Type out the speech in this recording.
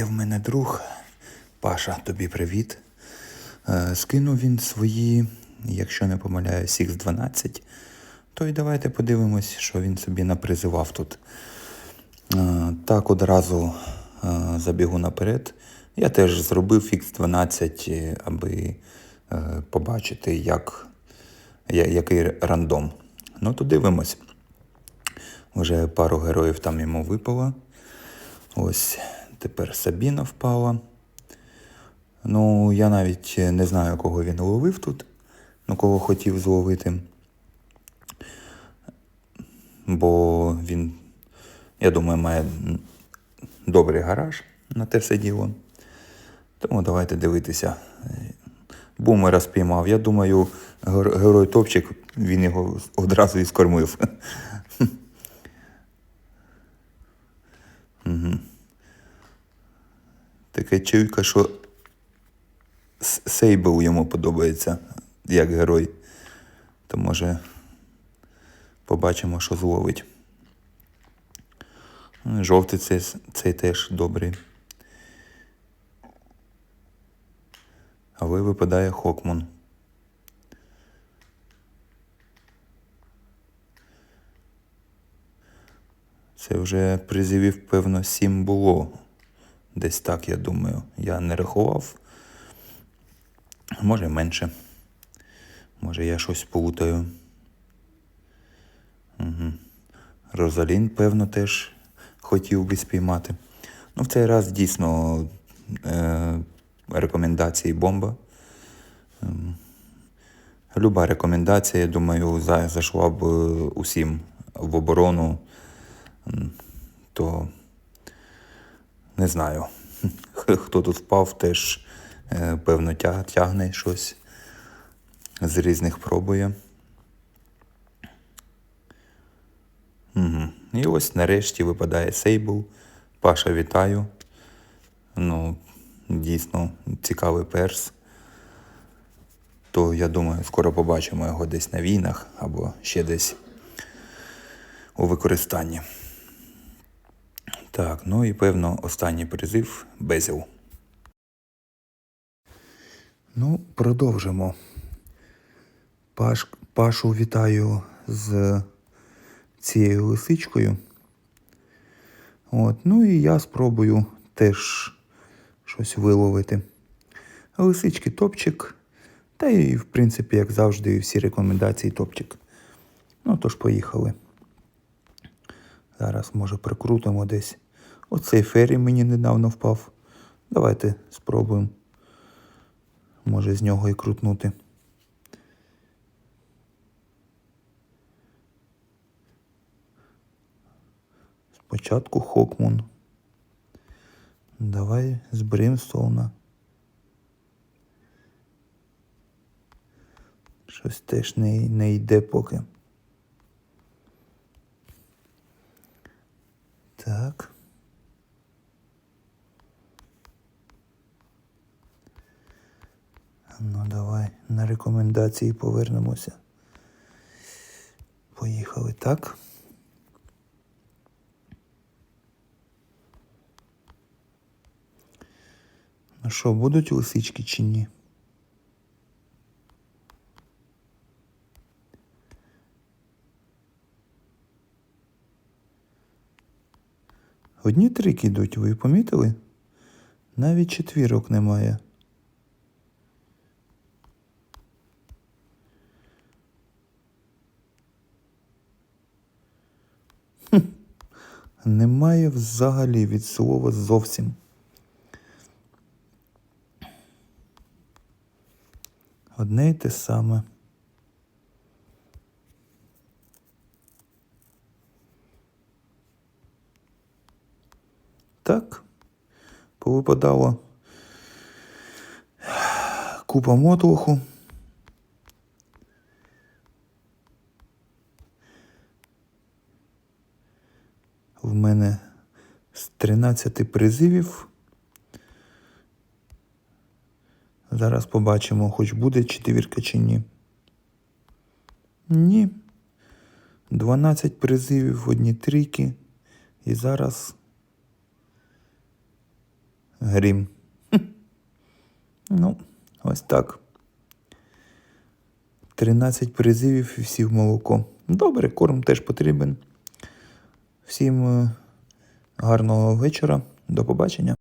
Є в мене друг Паша, тобі привіт. Е, Скинув він свої, якщо не помиляюсь, X12. То й давайте подивимось, що він собі напризивав тут. Е, Так одразу е, забігу наперед. Я теж зробив X12, е, аби побачити, як, який рандом. Ну, то дивимось. Вже пару героїв там йому випало. Ось тепер Сабіна впала. Ну, я навіть не знаю, кого він ловив тут, ну кого хотів зловити. Бо він, я думаю, має добрий гараж на те все діло. Тому давайте дивитися. Бумера спіймав. Я думаю, герой топчик, він його одразу і скормив. Таке чуйка, що Сейбл йому подобається як герой. То може побачимо, що зловить. Жовтий цей, цей теж добрий. Але випадає Хокмун. Це вже призивів, певно, сім було. Десь так, я думаю. Я не рахував. Може менше. Може я щось плутаю. Угу. Розалін, певно, теж хотів би спіймати. Ну, в цей раз дійсно е- рекомендації бомба. Ем, Люба рекомендація, я думаю, за- зайшла б е, усім в оборону, то не знаю. Хто тут впав, теж е, певно тягне щось з різних пробує. І ось нарешті випадає Сейбл. Паша, вітаю. Ну, дійсно цікавий перс. То я думаю, скоро побачимо його десь на війнах або ще десь у використанні. Так, ну і певно останній призив Безіл. Ну, продовжимо. Паш, Пашу вітаю з цією лисичкою. От, ну і я спробую теж щось виловити. Лисички топчик. Та і, в принципі, як завжди, всі рекомендації топчик. Ну, тож поїхали. Зараз, може, прикрутимо десь. Оцей фері мені недавно впав. Давайте спробуємо. Може з нього і крутнути. Спочатку Хокмун. Давай з Бримстоуна. Щось теж не, не йде поки. Так. Ну, давай на рекомендації повернемося. Поїхали так. Ну що, будуть лисички чи ні? Одні трики йдуть, ви помітили? Навіть четвірок немає. Немає взагалі від слова зовсім. Одне й те саме. Так, повипадало купа мотлоху. В мене з 13 призивів. Зараз побачимо, хоч буде четвірка чи ні. Ні. 12 призивів, одні трійки. І зараз Грім. Ну, ось так. 13 призивів і всі в молоко. Добре, корм теж потрібен. Всім е, гарного вечора. До побачення.